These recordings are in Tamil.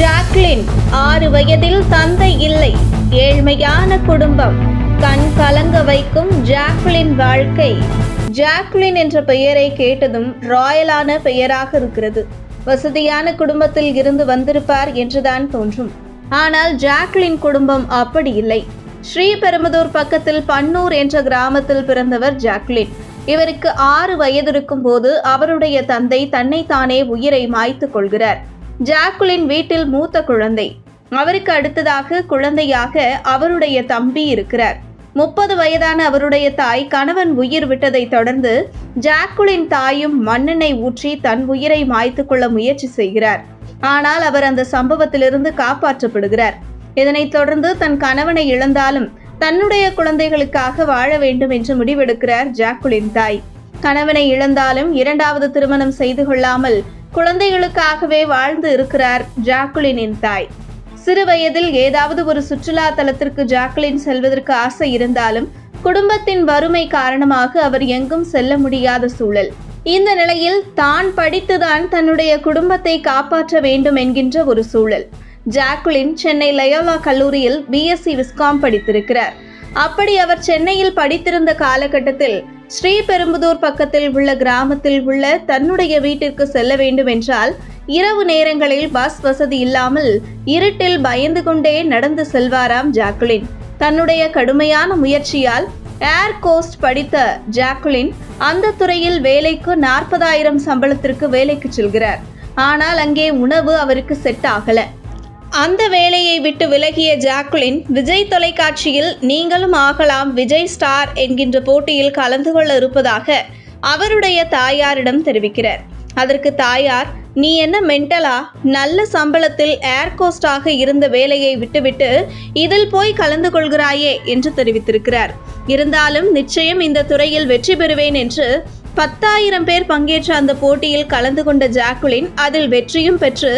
ஜாக்லின் ஆறு வயதில் தந்தை இல்லை. ஏழ்மையான குடும்பம். கண் கலங்க வைக்கும் ஜாக்லின் வாழ்க்கை. ஜாக்லின் என்ற பெயரை கேட்டதும் ராயலான பெயராக இருக்கிறது. வசதியான குடும்பத்தில் இருந்து வந்திருப்பார் என்றுதான் தோன்றும். ஆனால் ஜாக்லின் குடும்பம் அப்படி இல்லை. ஸ்ரீபெரும்புதூர் பக்கத்தில் பன்னூர் என்ற கிராமத்தில் பிறந்தவர் ஜாக்லின். இவருக்கு ஆறு வயது இருக்கும் போது அவருடைய தந்தை தன்னைத்தானே உயிரை மாய்த்து கொள்கிறார். ஜாக்குலின் வீட்டில் மூத்த குழந்தை. அவருக்கு அடுத்ததாக குழந்தையாக அவருடைய தம்பி இருக்கிறார். முப்பது வயதான அவருடைய தாய் கணவன் உயிர் விட்டதை தொடர்ந்து ஜாக்குலின் தாயும் மண்ணெண்ணை ஊற்றி தன் உயிரை மாய்த்து கொள்ள முயற்சி செய்கிறார். ஆனால் அவர் அந்த சம்பவத்திலிருந்து காப்பாற்றப்படுகிறார். இதனைத் தொடர்ந்து தன் கணவனை இழந்தாலும் தன்னுடைய குழந்தைகளுக்காக வாழ வேண்டும் என்று முடிவெடுக்கிறார் ஜாக்குலின் தாய். கணவனை இழந்தாலும் இரண்டாவது திருமணம் செய்து கொள்ளாமல் குழந்தைகளுக்காகவே வாழ்ந்து இருக்கிறார் ஜாக்குலினின் தாய். சிறு வயதில் ஏதாவது ஒரு சுற்றுலா தலத்திற்கு ஜாக்குலின் செல்வதற்கு ஆசை இருந்தாலும் குடும்பத்தின் வறுமை காரணமாக அவர் எங்கும் செல்ல முடியாத சூழல். இந்த நிலையில் தான் படித்துதான் தன்னுடைய குடும்பத்தை காப்பாற்ற வேண்டும் என்கின்ற ஒரு சூழல். ஜாக்குலின் சென்னை லயோலா கல்லூரியில் பிஎஸ்சி விஸ்காம் படித்திருக்கிறார். அப்படி அவர் சென்னையில் படித்திருந்த காலகட்டத்தில் ஸ்ரீபெரும்புதூர் பக்கத்தில் உள்ள கிராமத்தில் உள்ள தன்னுடைய வீட்டிற்கு செல்ல வேண்டும் என்றால் இரவு நேரங்களில் பஸ் வசதி இல்லாமல் இருட்டில் பயந்து கொண்டே நடந்து செல்வாராம் ஜாக்குலின். தன்னுடைய கடுமையான முயற்சியால் ஏர் கோஸ்ட் படித்த ஜாக்குலின் அந்த துறையில் வேலைக்கு நாற்பதாயிரம் சம்பளத்திற்கு வேலைக்கு செல்கிறார். ஆனால் அங்கே உணவு அவருக்கு செட் ஆகலை. அந்த வேலையை விட்டு விலகிய ஜாக்குலின் விஜய் தொலைக்காட்சியில் நீங்களும் ஆகலாம் விஜய் ஸ்டார் என்கின்ற போட்டியில் கலந்து கொள்ள இருப்பதாக அவருடைய தாயாரிடம் தெரிவிக்கிறார். அதற்கு தாயார் நீ என்ன மென்டலா? நல்ல சம்பளத்தில் ஏர்கோஸ்டாக இருந்த வேலையை விட்டுவிட்டு இதில் போய் கலந்து கொள்கிறாயே என்று தெரிவித்திருக்கிறார். இருந்தாலும் நிச்சயம் இந்த துறையில் வெற்றி பெறுவேன் என்று பத்தாயிரம் பேர் பங்கேற்ற அந்த போட்டியில் கலந்து கொண்ட ஜாக்குலின் அதில் வெற்றியும் பெற்று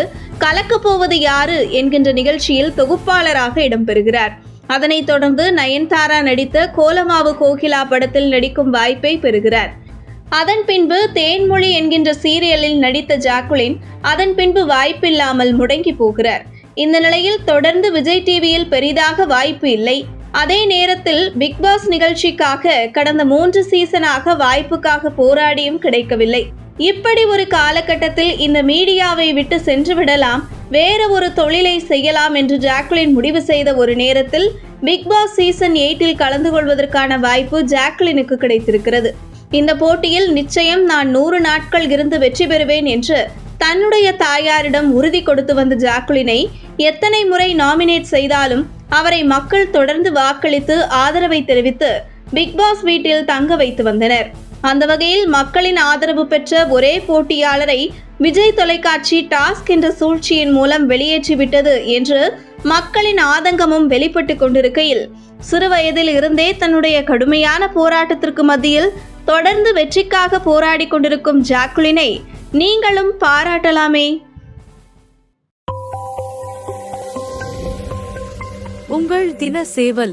கலக்கப் போவது யாரு என்கின்ற நிகழ்ச்சியில் தொகுப்பாளராக இடம்பெறுகிறார். அதனைத் தொடர்ந்து நயன்தாரா நடித்த கோலமாவு கோகிலா படத்தில் நடிக்கும் வாய்ப்பை பெறுகிறார். அதன் பின்பு தேன்மொழி என்கின்ற சீரியலில் நடித்த ஜாக்குலின் அதன் பின்பு வாய்ப்பில்லாமல் முடங்கி போகிறார். இந்த நிலையில் தொடர்ந்து விஜய் டிவியில் பெரிதாக வாய்ப்பு இல்லை. அதே நேரத்தில் பிக் பாஸ் நிகழ்ச்சிக்காக கடந்த மூன்று சீசனாக வாய்ப்புக்காக போராடியும் கிடைக்கவில்லை. இப்படி ஒரு காலகட்டத்தில் இந்த மீடியாவை விட்டு சென்று விடலாம் வேற ஒரு தொழிலை செய்யலாம் என்று ஜாக்லின் முடிவு செய்த ஒரு நேரத்தில் பிக் பாஸ் சீசன் எயிட்டில் கலந்து கொள்வதற்கான வாய்ப்பு ஜாக்லினுக்கு கிடைத்திருக்கிறது. இந்த போட்டியில் நிச்சயம் நான் நூறு நாட்கள் இருந்து வெற்றி பெறுவேன் என்று தன்னுடைய தாயாரிடம் உறுதி கொடுத்து வந்த ஜாக்குலினை எத்தனை முறை நாமினேட் செய்தாலும் அவரை மக்கள் தொடர்ந்து வாக்களித்து ஆதரவை தெரிவித்து பிக்பாஸ் வீட்டில் தங்க வைத்து வந்தனர். அந்த வகையில் மக்களின் ஆதரவு பெற்ற ஒரே போட்டியாளரை விஜய் தொலைக்காட்சி டாஸ்க் என்ற சூழ்ச்சியின் மூலம் வெளியேற்றிவிட்டது என்று மக்களின் ஆதங்கமும் வெளிப்பட்டு கொண்டிருக்கையில் சிறு வயதில் இருந்தே தன்னுடைய கடுமையான போராட்டத்திற்கு மத்தியில் தொடர்ந்து வெற்றிக்காக போராடி கொண்டிருக்கும் ஜாக்குலினை நீங்களும் பாராட்டலாமே. உங்கள் தின சேவல்